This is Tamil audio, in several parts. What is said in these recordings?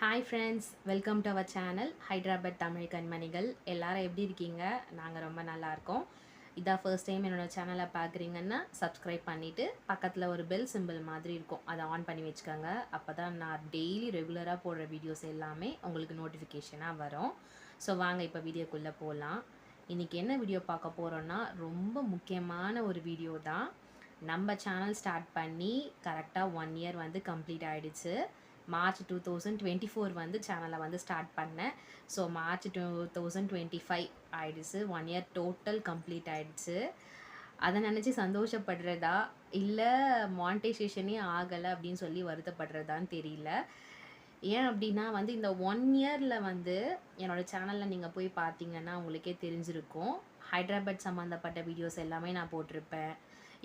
Hi friends welcome to our channel Hyderabad Tamil கண்மணிகள் எல்லாரும் எப்படி இருக்கீங்க? நாங்கள் ரொம்ப நல்லா இருக்கோம். இதான் ஃபர்ஸ்ட் டைம் என்னோடய சேனலை பார்க்குறீங்கன்னா சப்ஸ்கிரைப் பண்ணிவிட்டு பக்கத்தில் ஒரு பெல் சிம்பிள் மாதிரி இருக்கும். அதை ஆன் பண்ணி வச்சுக்கோங்க. அப்போ தான் நான் டெய்லி ரெகுலராக போடுற வீடியோஸ் எல்லாமே உங்களுக்கு நோட்டிஃபிகேஷனாக வரும். ஸோ வாங்க இப்போ வீடியோக்குள்ளே போகலாம் இன்றைக்கி என்ன வீடியோ பார்க்க போகிறோன்னா ரொம்ப முக்கியமான ஒரு வீடியோ தான். நம்ம சேனல் ஸ்டார்ட் பண்ணி கரெக்டாக ஒன் இயர் வந்து கம்ப்ளீட் ஆகிடுச்சு March two thousand twenty four வந்து சேனலை வந்து ஸ்டார்ட் பண்ணேன். So March two thousand twenty five ஆயிடுச்சு. ஒன் இயர் டோட்டல் கம்ப்ளீட் ஆயிடுச்சு. அதை நினச்சி சந்தோஷப்படுறதா? இல்லை மானிட்டைசேஷனே ஆகலை அப்படின்னு சொல்லி வருத்தப்படுறதான்னு தெரியல. ஏன் அப்படின்னா வந்து இந்த ஒன் இயரில் வந்து என்னோடய சேனலில் நீங்கள் போய் பார்த்தீங்கன்னா உங்களுக்கே தெரிஞ்சிருக்கும். ஹைதராபாத் சம்மந்தப்பட்ட வீடியோஸ் எல்லாமே நான் போட்டிருப்பேன்.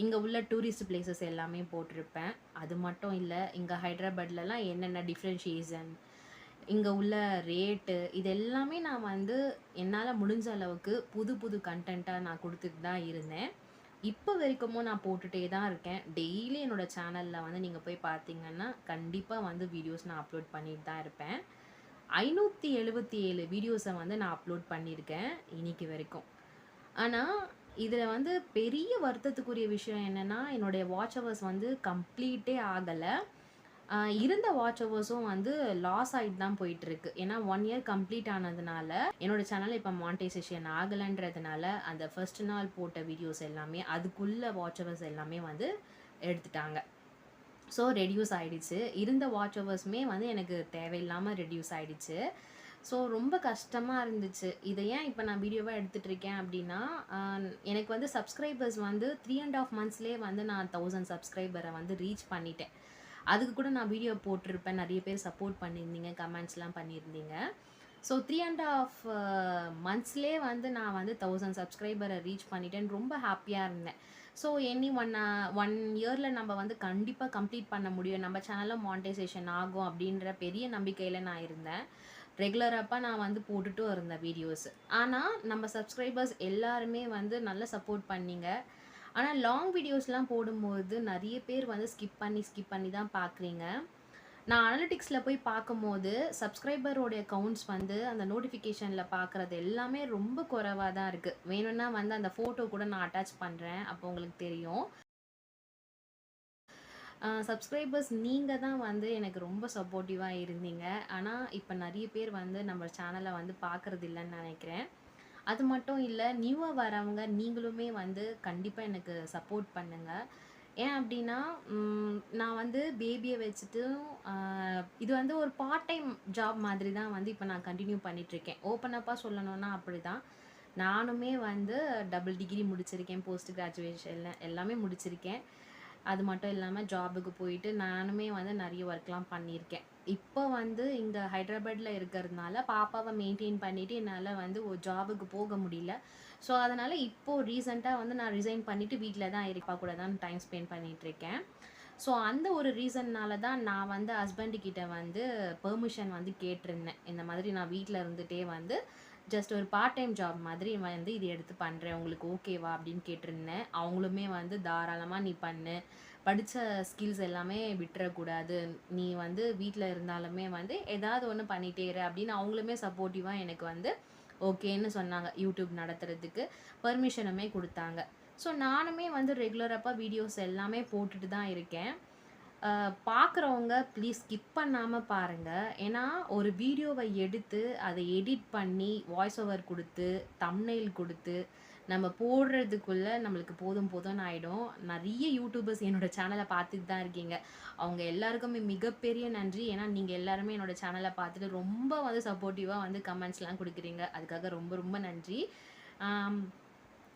இங்கே உள்ள டூரிஸ்ட் பிளேசஸ் எல்லாமே போட்டிருப்பேன். அது மட்டும் இல்லை இங்கே ஹைதராபாத்லலாம் என்னென்ன டிஃப்ரென்ஷியேஷன் இங்கே உள்ள ரேட்டு இது எல்லாமே நான் வந்து என்னால் முடிஞ்ச அளவுக்கு புது புது கண்டென்ட்டாக நான் கொடுத்துட்டு தான் இருந்தேன். இப்போ வரைக்குமும் நான் போட்டுகிட்டே தான் இருக்கேன். டெய்லி என்னோடய சேனலில் வந்து நீங்கள் போய் பார்த்தீங்கன்னா கண்டிப்பாக வந்து வீடியோஸ் நான் அப்லோட் பண்ணிட்டு தான் இருப்பேன். ஐநூற்றி எழுபத்தி ஏழு வீடியோஸை வந்து நான் அப்லோட் பண்ணியிருக்கேன் இன்னைக்கு வரைக்கும். ஆனால் இதில் வந்து பெரிய வருத்தத்துக்குரிய விஷயம் என்னென்னா என்னுடைய வாட்ச் ஹவர்ஸ் வந்து கம்ப்ளீட்டே ஆகலை. இருந்த வாட்ச் ஹவர்ஸும் வந்து லாஸ் ஆகிட்டு தான் போயிட்டுருக்கு. ஏன்னா ஒன் இயர் கம்ப்ளீட் ஆனதுனால என்னோட சேனல் இப்போ மானிட்டைசேஷன் ஆகலைன்றதுனால அந்த ஃபர்ஸ்ட் நாள் போட்ட வீடியோஸ் எல்லாமே அதுக்குள்ள வாட்ச் ஹவர்ஸ் எல்லாமே வந்து எடுத்துட்டாங்க. ஸோ ரெடியூஸ் ஆகிடுச்சு இருந்த வாட்ச் ஹவர்ஸுமே வந்து எனக்கு தேவையில்லாமல் ரெடியூஸ் ஆகிடுச்சு ஸோ ரொம்ப கஷ்டமாக இருந்துச்சு. இதை ஏன் இப்போ நான் வீடியோவாக எடுத்துகிட்டு இருக்கேன் அப்படின்னா எனக்கு வந்து சப்ஸ்கிரைபர்ஸ் வந்து த்ரீ அண்ட் ஆஃப் மந்த்ஸ்லேயே வந்து நான் தௌசண்ட் சப்ஸ்கிரைபரை வந்து ரீச் பண்ணிட்டேன். அதுக்கு கூட நான் வீடியோ போட்டிருப்பேன். நிறைய பேர் சப்போர்ட் பண்ணியிருந்தீங்க கமெண்ட்ஸ்லாம் பண்ணியிருந்தீங்க. ஸோ த்ரீ அண்ட் ஆஃப் மந்த்ஸ்லேயே வந்து நான் வந்து தௌசண்ட் சப்ஸ்கிரைபரை ரீச் பண்ணிட்டேன்னு ரொம்ப ஹாப்பியாக இருந்தேன். ஸோ எனி ஒன் ஒன் இயரில் நம்ம வந்து கண்டிப்பாக கம்ப்ளீட் பண்ண முடியும். நம்ம சேனலில் மானிட்டைசேஷன் ஆகும் அப்படின்ற பெரிய நம்பிக்கையில் நான் இருந்தேன். ரெகுலராக நான் வந்து போட்டுட்டும் இருந்தேன் வீடியோஸ் ஆனால் நம்ம சப்ஸ்கிரைபர்ஸ் எல்லாருமே வந்து நல்லா சப்போர்ட் பண்ணிங்க. ஆனால் லாங் வீடியோஸ்லாம் போடும்போது நிறைய பேர் வந்து ஸ்கிப் பண்ணி ஸ்கிப் பண்ணி தான் பார்க்குறீங்க நான் அனலிட்டிக்ஸில் போய் பார்க்கும்போது சப்ஸ்கிரைபரோடைய கவுண்ட்ஸ் வந்து அந்த நோட்டிஃபிகேஷனில் பார்க்குறது எல்லாமே ரொம்ப குறைவாக தான் இருக்குது வேணும்னா வந்து அந்த ஃபோட்டோ கூட நான் அட்டாச் பண்ணுறேன் அப்போ உங்களுக்கு தெரியும். சப்ஸ்கிரைபர்ஸ் நீங்கள் தான் வந்து எனக்கு ரொம்ப சப்போர்ட்டிவாக இருந்தீங்க. ஆனால் இப்போ நிறைய பேர் வந்து நம்ம சேனலை வந்து பார்க்குறது இல்லைன்னு நினைக்கிறேன். அது மட்டும் இல்லை நியூவாக வரவங்க நீங்களுமே வந்து கண்டிப்பாக எனக்கு சப்போர்ட் பண்ணுங்கள் ஏன் அப்படின்னா நான் வந்து பேபியை வச்சுட்டு இது வந்து ஒரு பார்ட் டைம் ஜாப் மாதிரி தான் வந்து இப்போ நான் கண்டினியூ பண்ணிகிட்ருக்கேன் ஓப்பனப்பாக சொல்லணுன்னா அப்படி தான் நானுமே வந்து டபுள் டிகிரி முடிச்சிருக்கேன் போஸ்ட் கிராஜுவேஷன் எல்லாமே முடிச்சிருக்கேன். அது மட்டும் இல்லாமல் ஜாபுக்கு போயிட்டு நானுமே வந்து நிறைய ஒர்க்லாம் பண்ணியிருக்கேன். இப்போ வந்து இந்த ஹைதராபாத்தில் இருக்கிறதுனால பாப்பாவை மெயின்டைன் பண்ணிவிட்டு என்னால் வந்து ஒரு ஜாபுக்கு போக முடியல. ஸோ அதனால் இப்போது ரீசெண்டாக வந்து நான் ரிசைன் பண்ணிவிட்டு வீட்டில் தான் இருப்பா கூட தான் டைம் ஸ்பெண்ட் பண்ணிகிட்ருக்கேன் ஸோ அந்த ஒரு ரீசன்னால தான் நான் வந்து ஹஸ்பண்டுக்கிட்ட வந்து பெர்மிஷன் வந்து கேட்டிருந்தேன். இந்த மாதிரி நான் வீட்டில் இருந்துகிட்டே வந்து ஜஸ்ட் ஒரு பார்ட் டைம் ஜாப் மாதிரி வந்து இது எடுத்து பண்ணுறேன் உங்களுக்கு ஓகேவா அப்படின்னு கேட்டிருந்தேன். அவங்களுமே வந்து தாராளமாக நீ பண்ணு. படித்த ஸ்கில்ஸ் எல்லாமே விட்டுறக்கூடாது. நீ வந்து வீட்டில் இருந்தாலுமே வந்து ஏதாவது ஒன்று பண்ணிகிட்டே இரு அப்படின்னு அவங்களுமே சப்போர்ட்டிவாக எனக்கு வந்து ஓகேன்னு சொன்னாங்க யூடியூப் நடத்துறதுக்கு. பர்மிஷனுமே கொடுத்தாங்க. ஸோ நானுமே வந்து ரெகுலராக வீடியோஸ் எல்லாமே போட்டுட்டு தான் இருக்கேன். பார்க்குறவங்க ப்ளீஸ் ஸ்கிப் பண்ணாமல் பாருங்கள் ஏன்னா ஒரு வீடியோவை எடுத்து அதை எடிட் பண்ணி வாய்ஸ் ஓவர் கொடுத்து தம்னெயில் கொடுத்து நம்ம போடுறதுக்குள்ளே நம்மளுக்கு போதும் போதும்னு ஆகிடும் நிறைய யூடியூபர்ஸ் என்னோடய சேனலை பார்த்துட்டு தான் இருக்கீங்க. அவங்க எல்லாருக்குமே மிகப்பெரிய நன்றி. ஏன்னா நீங்கள் எல்லாருமே என்னோடய சேனலை பார்த்துட்டு ரொம்ப வந்து சப்போர்ட்டிவாக வந்து கமெண்ட்ஸ்லாம் கொடுக்குறீங்க. அதுக்காக ரொம்ப ரொம்ப நன்றி.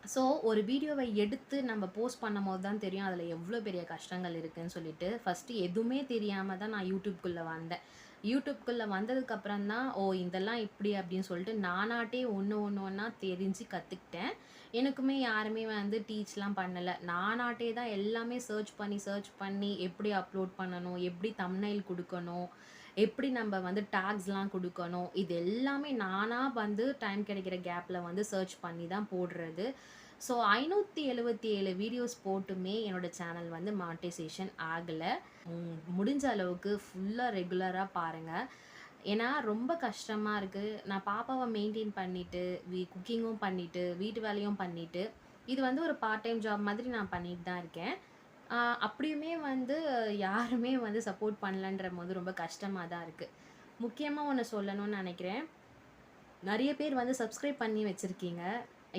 ஸோ ஒரு வீடியோவை எடுத்து நம்ம போஸ்ட் பண்ணும் போது தான் தெரியும் அதில் எவ்வளோ பெரிய கஷ்டங்கள் இருக்குதுன்னு சொல்லிட்டு. ஃபஸ்ட்டு எதுவுமே தெரியாமல் தான் நான் யூடியூப்குள்ளே வந்தேன். யூடியூப்குள்ளே வந்ததுக்கப்புறம் தான் ஓ இதெல்லாம் இப்படி அப்படின்னு சொல்லிட்டு நானாட்டே ஒன்று ஒன்று ஒன்றா தெரிஞ்சு கற்றுக்கிட்டேன் எனக்குமே யாருமே வந்து டீச்லாம் பண்ணலை. நானாட்டே தான் எல்லாமே சர்ச் பண்ணி சர்ச் பண்ணி எப்படி அப்லோட் பண்ணணும் எப்படி தம்னைல் கொடுக்கணும் எப்படி நம்ம வந்து டேக்ஸ்லாம் கொடுக்கணும்? இது எல்லாமே நானாக வந்து டைம் கிடைக்கிற கேப்பில் வந்து சர்ச் பண்ணி தான் போடுறது. ஸோ ஐநூற்றி எழுபத்தி ஏழு வீடியோஸ் போட்டுமே என்னோடய சேனல் வந்து மானிட்டைசேஷன் ஆகலை. முடிஞ்ச அளவுக்கு ஃபுல்லாக ரெகுலராக பாருங்கள் ஏன்னா ரொம்ப கஷ்டமாக இருக்குது நான் பாப்பாவை மெயின்டைன் பண்ணிவிட்டு வீ குக்கிங்கும் பண்ணிவிட்டு வீட்டு வேலையும் பண்ணிவிட்டு இது வந்து ஒரு பார்ட் டைம் ஜாப் மாதிரி நான் பண்ணிட்டு தான் இருக்கேன். அப்படியுமே வந்து யாருமே வந்து சப்போர்ட் பண்ணலன்றபோது ரொம்ப கஷ்டமாக தான் இருக்குது முக்கியமாக ஒன்று சொல்லணும்னு நினைக்கிறேன் நிறைய பேர் வந்து சப்ஸ்கிரைப் பண்ணி வச்சுருக்கீங்க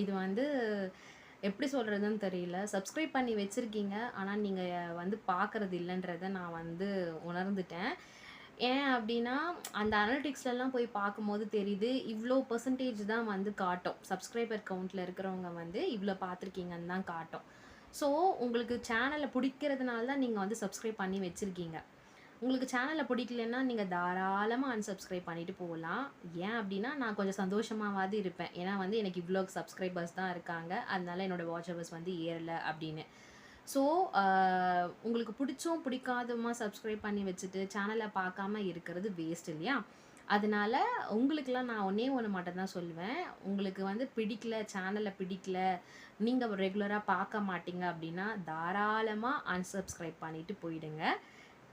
இது வந்து எப்படி சொல்கிறதுன்னு தெரியல. சப்ஸ்கிரைப் பண்ணி வச்சுருக்கீங்க ஆனால் நீங்கள் வந்து பார்க்கறது இல்லைன்றத நான் வந்து உணர்ந்துட்டேன். ஏன் அப்படின்னா அந்த அனலிட்டிக்ஸ்லலாம் போய் பார்க்கும்போது தெரியுது, இவ்வளோ பெர்சன்டேஜ் தான் வந்து காட்டும். சப்ஸ்கிரைபர் கவுண்ட்டில் இருக்கிறவங்க வந்து இவ்வளோ பார்த்துருக்கீங்கன்னு தான் காட்டும். ஸோ உங்களுக்கு சேனலை பிடிக்கிறதுனால தான் நீங்கள் வந்து சப்ஸ்கிரைப் பண்ணி வச்சிருக்கீங்க. உங்களுக்கு சேனலை பிடிக்கலன்னா, நீங்கள் தாராளமாக அன்சப்ஸ்கிரைப் பண்ணிட்டு போகலாம் ஏன் அப்படின்னா நான் கொஞ்சம் சந்தோஷமாவாது இருப்பேன். ஏன்னா வந்து எனக்கு இவ்வளோ சப்ஸ்கிரைபர்ஸ் தான் இருக்காங்க. அதனால என்னோட வாட்ச் வந்து ஏறல அப்படின்னு ஸோ உங்களுக்கு பிடிச்சும் பிடிக்காதமா சப்ஸ்கிரைப் பண்ணி வச்சுட்டு, சேனலை பார்க்காம இருக்கிறது வேஸ்ட் இல்லையா? அதனால உங்களுக்கெல்லாம் நான் ஒன்றே ஒன்று மட்டும் தான் சொல்லுவேன். உங்களுக்கு வந்து பிடிக்கல, சேனலை பிடிக்கல, நீங்கள் ரெகுலராக பார்க்க மாட்டீங்க அப்படின்னா தாராளமாக அன்சப்ஸ்கிரைப் பண்ணிவிட்டு போயிடுங்க.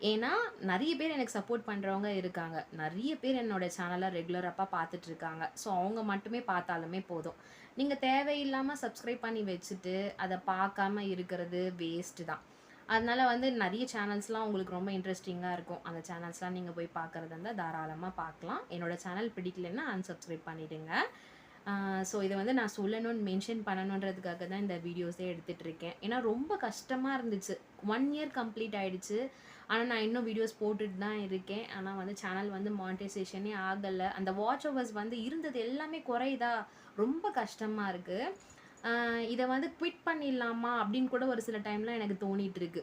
ஏன்னா, நிறைய பேர் எனக்கு சப்போர்ட் பண்ணுறவங்க இருக்காங்க. நிறைய பேர் என்னோட சேனலை ரெகுலரா பார்த்துட்டு இருக்காங்க. ஸோ அவங்க மட்டுமே பார்த்தாலுமே போதும். நீங்கள் தேவையில்லாமல் சப்ஸ்கிரைப் பண்ணி வச்சுட்டு, அதை பார்க்காம இருக்கிறது வேஸ்ட்டு தான். அதனால் வந்து நிறைய சேனல்ஸ்லாம் உங்களுக்கு ரொம்ப இன்ட்ரெஸ்டிங்காக இருக்கும். அந்த சேனல்ஸ்லாம் நீங்கள் போய் பார்க்குறது இருந்தால் தாராளமாக பார்க்கலாம். என்னோடய சேனல் பிடிக்கலன்னா அன்சப்ஸ்கிரைப் பண்ணிவிடுங்க ஸோ இதை வந்து நான் சொல்லணும்னு மென்ஷன் பண்ணணுன்றதுக்காக தான் இந்த வீடியோஸே எடுத்துகிட்டு இருக்கேன். ஏன்னா ரொம்ப கஷ்டமாக இருந்துச்சு. ஒன் இயர் கம்ப்ளீட் ஆகிடுச்சு ஆனால் நான் இன்னும் வீடியோஸ் போட்டுட்டு தான் இருக்கேன். ஆனால் வந்து சேனல் வந்து மானிட்டைசேஷனே ஆகலை அந்த வாட்ச் ஹவர்ஸ் வந்து இருந்தது எல்லாமே குறையுதா, ரொம்ப கஷ்டமாக இருக்குது இதை வந்து குவிட் பண்ணிடலாமா அப்படின்னு கூட ஒரு சில டைம்லாம் எனக்கு தோணிட்டு இருக்கு.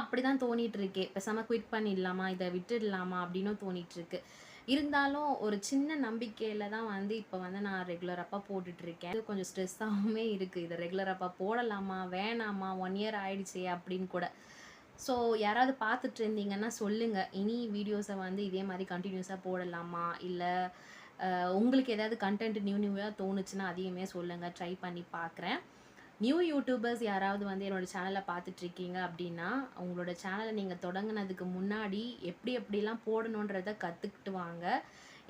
அப்படி தான் தோணிட்டு இருக்கே. பேசாம குவிட் பண்ணிடலாமா, இதை விட்டுடலாமா அப்படின்னும் தோணிட்டு இருக்கு. இருந்தாலும் ஒரு சின்ன நம்பிக்கையில் தான் வந்து இப்போ வந்து நான் ரெகுலரப்பா போட்டுட்ருக்கேன் கொஞ்சம் ஸ்ட்ரெஸ்ஸாகவுமே இருக்குது இதை ரெகுலரப்பா போடலாமா, வேணாமா, ஒன் இயர் ஆயிடுச்சே அப்படின்னு கூட. ஸோ யாராவது பார்த்துட்டு இருந்தீங்கன்னா சொல்லுங்கள் இனி வீடியோஸை வந்து இதே மாதிரி கண்டினியூஸாக போடலாமா? இல்லை உங்களுக்கு ஏதாவது கன்டென்ட் நியூ நியூவாக தோணுச்சுன்னா அதையுமே சொல்லுங்கள் ட்ரை பண்ணி பார்க்குறேன். நியூ யூடியூபர்ஸ் யாராவது வந்து என்னோட சேனலை பார்த்துட்ருக்கீங்க அப்படின்னா உங்களோட சேனலை நீங்கள் தொடங்கினதுக்கு முன்னாடி எப்படி எப்படிலாம் போடணுன்றத கற்றுக்கிட்டு வாங்க.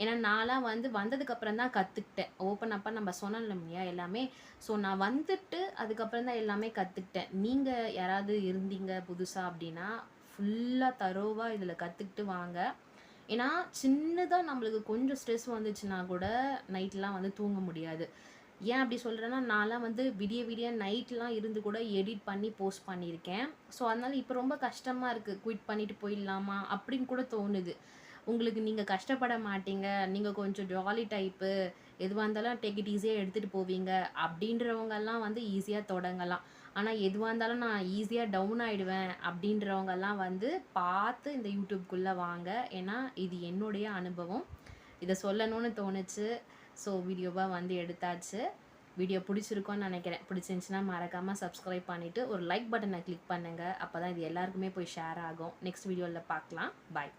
ஏன்னா நான்லாம் வந்து வந்ததுக்கப்புறம் தான் கற்றுக்கிட்டேன் ஓப்பன் அப்பாக நம்ம சொன்னோம் இல்லையா எல்லாமே. ஸோ நான் வந்துட்டு அதுக்கப்புறம் தான் எல்லாமே கற்றுக்கிட்டேன் நீங்கள் யாராவது இருந்தீங்க புதுசாக அப்படின்னா ஃபுல்லாக தரோவாக இதில் கற்றுக்கிட்டு வாங்க. ஏன்னா சின்னதாக நம்மளுக்கு கொஞ்சம் ஸ்ட்ரெஸ் வந்துச்சுன்னா கூட நைட்லாம் வந்து தூங்க முடியாது. ஏன் அப்படி சொல்கிறேன்னா நான்லாம் வந்து விடிய விடிய நைட்லாம் இருந்து கூட எடிட் பண்ணி போஸ்ட் பண்ணியிருக்கேன். ஸோ அதனால் இப்போ ரொம்ப கஷ்டமாக இருக்குது குவிட் பண்ணிட்டு போயிடலாமா அப்படின்னு கூட தோணுது. உங்களுக்கு நீங்கள் கஷ்டப்பட மாட்டீங்க. நீங்கள் கொஞ்சம் ஜாலி டைப்பு. எதுவாக இருந்தாலும் டேக் இட் எடுத்துகிட்டு போவீங்க. அப்படின்றவங்கெல்லாம் வந்து ஈஸியாக தொடங்கலாம். ஆனால் எதுவாக இருந்தாலும் நான் ஈஸியாக டவுன் ஆகிடுவேன் அப்படின்றவங்கெல்லாம் வந்து பார்த்து இந்த யூடியூப்குள்ளே வாங்க. ஏன்னா இது என்னுடைய அனுபவம். இதை சொல்லணும்னு தோணுச்சு. ஸோ வீடியோவாக வந்து எடுத்தாச்சு. வீடியோ பிடிச்சிருக்கோன்னு நினைக்கிறேன் பிடிச்சிருந்துச்சுன்னா மறக்காமல் சப்ஸ்கிரைப் பண்ணிவிட்டு ஒரு லைக் பட்டனை கிளிக் அப்போ தான் இது எல்லாருக்குமே போய் ஷேர் ஆகும். நெக்ஸ்ட் வீடியோவில் பார்க்கலாம். பாய்.